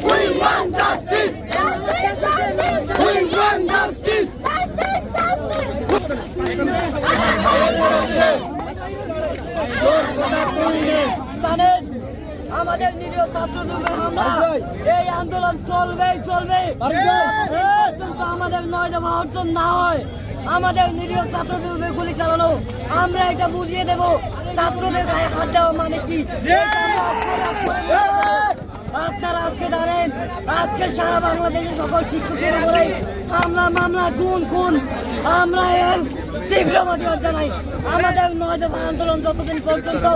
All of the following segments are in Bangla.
We want justice. Justice, justice, We want justice. justice, justice. আমাদের নিরীহ ছাত্রদের হামলা এই আন্দোলন চলবেই চলবে পর্যন্ত আমাদের নয় দফা অর্জন না হয় আমাদের নিরীহ ছাত্রদের উপরে গুলি চালানো আমরা এটা বুঝিয়ে দেব ছাত্রদের গায়ে হাত দেওয়া মানে কি আজকে সারা বাংলাদেশের সকল শিক্ষকের উপরে হামলা, মামলা, খুন খুন আমরা তীব্র প্রতিবাদ জানাই আমাদের নয় দফা আন্দোলন যতদিন পর্যন্ত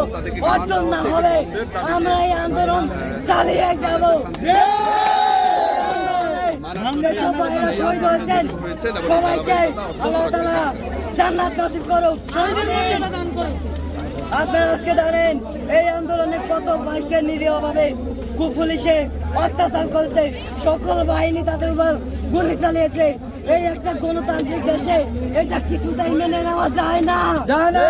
অর্জন না হবে, আমরা এই আন্দোলন চালিয়ে যাব। জান্নাত নসিব করুক। আপনারা আজকে জানেন, এই আন্দোলনে কত বাইকে নিরীহ ভাবে পুলিশে অত্যাচার করেছে। সকল বাহিনী তাদের উপর গুলি চালিয়েছে। এই একটা গণতান্ত্রিক দেশে এটা কিছুতেই মেনে নেওয়া যায় না। যায় না।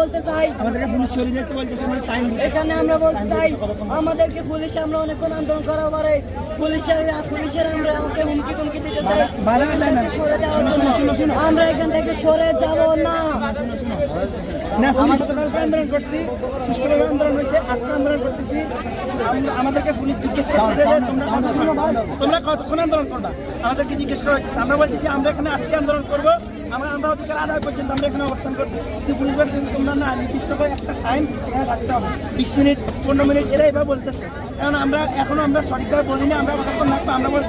বলতে চাই। আমাদেরকে পুলিশ চলে যেতে বলতেছে আমরা টাইম এখানে আমরা বলতে চাই আমাদেরকে পুলিশ আমরা অনেকক্ষণ আন্দোলন করা পারে। পুলিশের পুলিশের আমরা আমাকে হুমকি তুমকি দিতে চাই। সরে। আমরা এখান থেকে সরে যাব না। না পুলিশ আন্দোলন করছি আন্দোলন হয়েছে আজকে আন্দোলন করতেছি। আমাদেরকে পুলিশ জিজ্ঞেস করতেছে যে তোমরা কতক্ষণ আন্দোলন করবা? আমাদেরকে জিজ্ঞেস করা হচ্ছে। আমরা বলতেছি আমরা এখানে আজকে আন্দোলন করব। আমরা আমরা অধিকার আদায় পর্যন্ত আমরা এখানে অবস্থান করব। পুলিশ তোমরা না করে একটা টাইম থাকতে হবে। বিশ মিনিট, পনেরো মিনিট, এরা এবার বলতেছে। কারণ আমরা, এখনও আমরা সঠিকভাবে বলিনি, আমরা আমরা বলছি